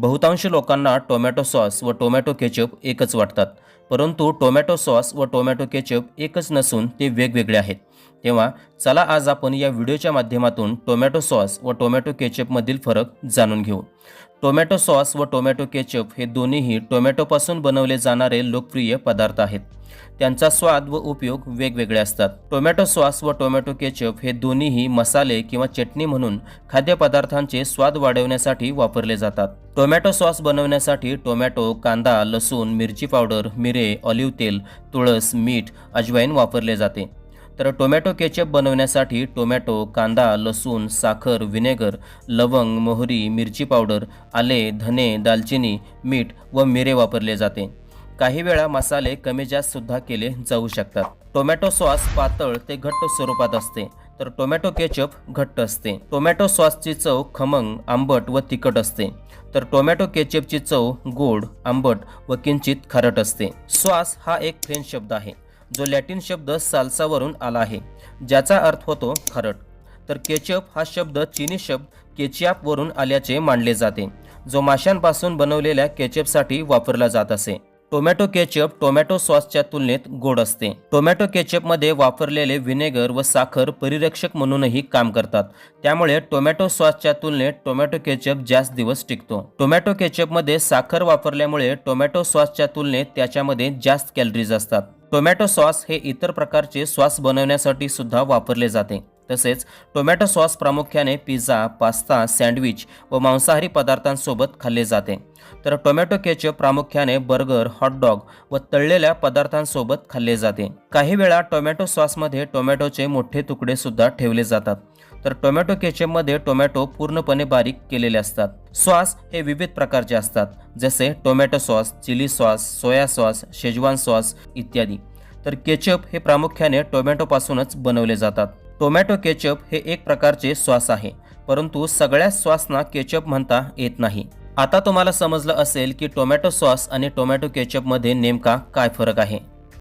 बहुतांश लोकांना tomato sauce व टोमॅटो केचप एकच वाटतात परंतु टोमॅटो सॉस व टोमॅटो केचप एकच नसून ते वेगवेगळे आहेत. तेव्हा चला आज आपण या व्हिडिओच्या माध्यमातून टोमॅटो सॉस व टोमॅटो केचपमधील फरक जाणून घेऊ. टोमॅटो सॉस व टोमॅटो केचप हे दोन्हीही टोमॅटोपासून बनवले जाणारे लोकप्रिय पदार्थ आहेत. त्यांचा स्वाद व उपयोग वेगवेगळे असतात. टोमॅटो सॉस व टोमॅटो केचप हे दोन्हीही मसाले किंवा चटणी म्हणून खाद्यपदार्थांचे स्वाद वाढवण्यासाठी वापरले जातात. टोमॅटो सॉस बनवण्यासाठी टोमॅटो कांदा लसूण मिरची पावडर मिरे ऑलिव्ह तेल तुळस मीठ अजवाईन वापरले जाते. तर टोमॅटो केचप बनवण्यासाठी टोमॅटो कांदा लसूण साखर व्हिनेगर लवंग मोहरी मिरची पावडर आले धने दालचिनी मीठ व मिरे वापरले जाते. काही वेळा मसाले कमी जास्तसुद्धा केले जाऊ शकतात. टोमॅटो सॉस पातळ ते घट्ट स्वरूपात असते. तर टोमॅटो केचप घट्ट असते. टोमॅटो सॉसची चव खमंग आंबट व तिखट असते. तर टोमॅटो केचपची चव गोड आंबट व किंचित खारट असते. सॉस हा एक फ्रेंच शब्द आहे जो लॅटिन शब्द साल्सावरून आला आहे ज्याचा अर्थ होतो खारट. तर केचप हा शब्द चिनी शब्द केचियापवरून आल्याचे मानले जाते जो माशांपासून बनवलेल्या केचपसाठी वापरला जात असे. टोमॅटो केचप टोमॅटो सॉसच्या तुलनेत गोड असते. टोमॅटो केचपमध्ये वापरलेले व्हिनेगर व साखर परिरक्षक म्हणूनही काम करतात. त्यामुळे टोमॅटो सॉसच्या तुलनेत टोमॅटो केचप जास्त दिवस टिकतो. टोमॅटो केचपमध्ये साखर वापरल्यामुळे टोमॅटो सॉसच्या तुलनेत त्याच्यामध्ये जास्त कॅलरीज असतात. टोमॅटो सॉस हे इतर प्रकारचे सॉस बनवण्यासाठी सुद्धा वापरले जाते. तसेच टोमॅटो सॉस प्रामुख्याने पिझ्झा पास्ता सँडविच व मांसाहारी पदार्थांसोबत खाल्ले जाते. तर टोमॅटो केचप प्रामुख्याने बर्गर हॉटडॉग व तळलेल्या पदार्थांसोबत खाल्ले जाते. काही वेळा टोमॅटो सॉसमध्ये टोमॅटोचे मोठे तुकडे सुद्धा ठेवले जातात. तर टोमॅटो केचपमध्ये टोमॅटो पूर्णपणे बारीक केलेले असतात. सॉस हे विविध प्रकारचे असतात जसे tomato sauce chilli sauce soya sauce Schezwan sauce इत्यादी. तर केचप हे प्रामुख्याने टोमॅटोपासूनच बनवले जातात. टोमॅटो केचप हे एक प्रकारचे सॉस आहे परंतु सगळ्या सॉसना केचप म्हणता येत नाही. आता तुम्हाला समजलं असेल की टोमॅटो सॉस आणि टोमॅटो केचपमध्ये नेमका काय फरक आहे.